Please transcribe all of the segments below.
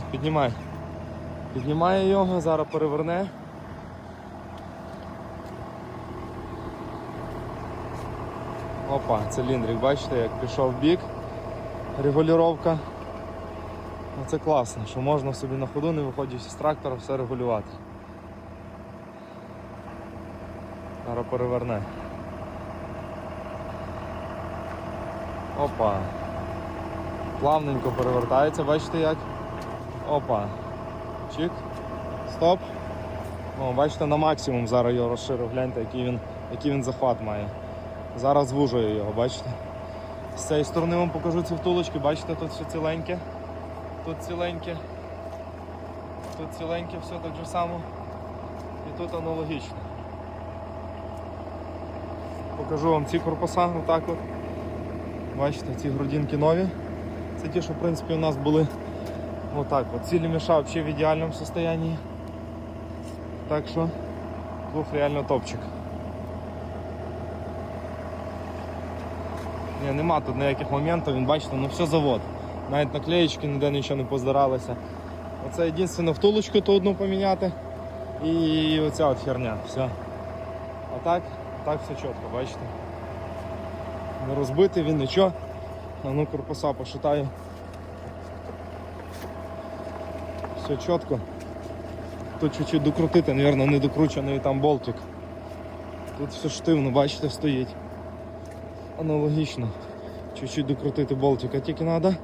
Піднімай. Піднімає його, зараз переверне. Опа, циліндрик, бачите, як пішов бік. Регулювання. Ну, Це класно, що можна собі на ходу, не виходячи з трактора, все регулювати. Зараз переверне. Опа. Плавненько перевертається, бачите як? Опа. Чик. Стоп. О, бачите, на максимум зараз його розширив. Гляньте, який він, який він захват має. Зараз звужує його, бачите? З цієї сторони вам покажу ці втулочки, бачите, тут все ціленьке. Тут ціленьке. Тут ціленьке, все так же само. І тут аналогічно. Покажу вам ці корпуса, отак от. Бачите, ці грудинки нові. Це ті, що в принципі у нас були отак от. Цілі міша взагалі в ідеальному стані. Так що плуг реально топчик. Ні, нема тут ніяких моментів, він бачите, ну все завод. Навіть наклеєчки ніде нічого не поздаралися. Оце єдине втулочку ту одну поміняти. І оця от херня. Все. А так, так все чітко, бачите. Не розбитий він нічого. А ну корпуса пошитаю. Все чітко. Тут чуть-чуть докрутити, мабуть, не докручений там болтик. Тут все штивно, бачите, стоїть. Аналогічно. Чуть-чуть докрутити болтика тільки треба.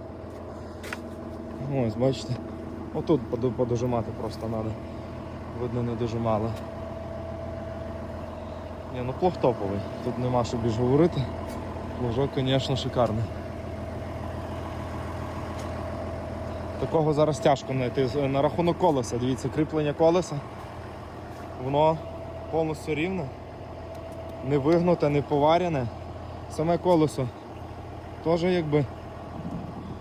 Ось, бачите. Отут подожимати просто треба. Видно, не дожимали. Ні, ну плох топовий. Тут нема що більш говорити. Плужок, звісно, шикарний. Такого зараз тяжко знайти. На рахунок колеса, дивіться, кріплення колеса. Воно повністю рівне, не вигнуте, не поварене. Саме колесо теж якби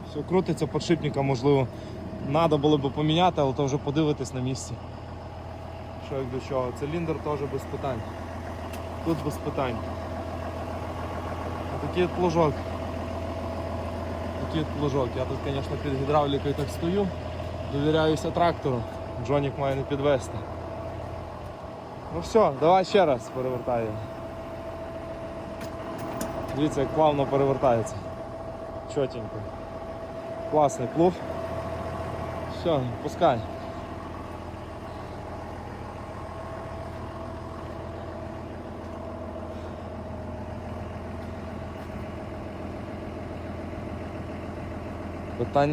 все крутиться, подшипника можливо. Треба було б поміняти, але то вже подивитись на місці. Що як до чого. Циліндр теж без питань. Тут без питань. Такий плужок. Такий от. Я тут, звісно, під гідравлікою так стою. Довіряюся трактору. Джонік має не підвести. Ну все, давай ще раз перевертаю. Дивіться, як плавно перевертається. Чотенько. Класний плуг. Все, пускай. Питань